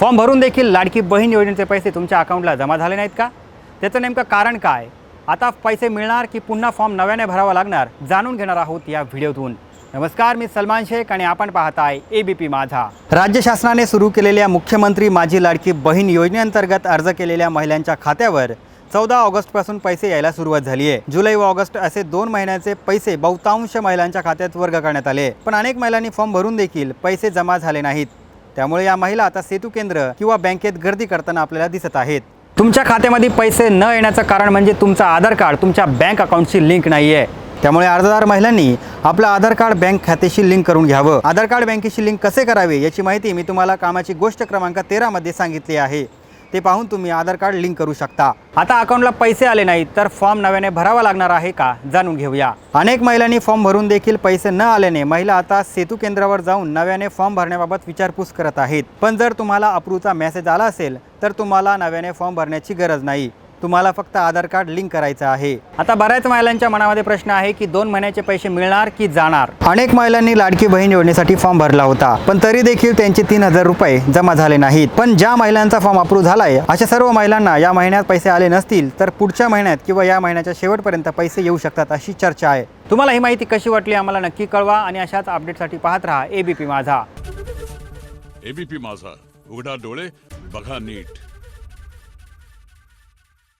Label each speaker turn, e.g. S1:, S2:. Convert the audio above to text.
S1: Form भरून देखील लाडकी बहीण योजनेचे पैसे तुमच्या अकाउंटला जमा झाले नाहीत का? त्याचं नेमकं कारण काय? आता पैसे मिळणार की पुन्हा फॉर्म नव्याने भरावा लागणार? जाणून घेणार आहोत या व्हिडिओतून. नमस्कार मी सलमान शेख आणि आपण पाहताय ए बी पी माझा. राज्य शासनाने सुरू केलेल्या मुख्यमंत्री माझी लाडकी बहीण योजनेअंतर्गत अर्ज केलेल्या महिलांच्या खात्यावर चौदा ऑगस्टपासून पैसे यायला सुरुवात झाली आहे जुलै व ऑगस्ट असे दोन महिन्याचे पैसे बहुतांश महिलांच्या खात्यात वर्ग करण्यात आले. पण अनेक महिलांनी फॉर्म भरून देखील पैसे जमा झाले नाहीत. त्यामुळे या महिला आता सेतू केंद्र किंवा बँकेत गर्दी करताना आपल्याला दिसत आहेत. तुमच्या खात्यामध्ये पैसे न येण्याचं कारण म्हणजे तुमचं आधार कार्ड तुमच्या बँक अकाउंटशी लिंक नाही आहे त्यामुळे अर्जदार महिलांनी आपलं आधार कार्ड बँक खात्याशी लिंक करून घ्यावं. आधार कार्ड बँकेशी लिंक कसे करावे याची माहिती मी तुम्हाला कामाची गोष्ट क्रमांक तेरामध्ये सांगितली आहे. ते पाहून तुम्ही आधार कार्ड लिंक करू शकता. आता अकाउंटला पैसे आले नाहीत तर फॉर्म नव्याने भरावा लागणार आहे का? जाणून घेऊया. अनेक महिलांनी फॉर्म भरून देखील पैसे न आल्याने महिला आता सेतू केंद्रावर जाऊन नव्याने फॉर्म भरण्याबाबत विचारपूस करत आहेत. पण जर तुम्हाला अप्रूव्हचा मेसेज आला असेल तर तुम्हाला नव्याने फॉर्म भरण्याची गरज नाही. तुम्हाला फक्त आधार कार्ड लिंक करायचं आहे. आता बऱ्याच महिलांच्या मनामध्ये प्रश्न आहे की दोन महिन्याचे पैसे मिळणार की जाणार? अनेक महिलांनी लाडकी बहीण योजनेसाठी फॉर्म भरला होता पण तरी देखील त्यांचे तीन हजार रुपये जमा झाले नाहीत. पण ज्या महिलांचा फॉर्म अप्रूव्ह झालाय अशा सर्व महिलांना या महिन्यात पैसे आले नसतील तर पुढच्या महिन्यात किंवा या महिन्याच्या शेवटपर्यंत पैसे येऊ शकतात अशी चर्चा आहे. तुम्हाला ही माहिती कशी वाटली आम्हाला नक्की कळवा आणि अशाच अपडेटसाठी पाहत राहा एबीपी माझा.
S2: एबीपी माझा. उघडा डोळे बघा नीट.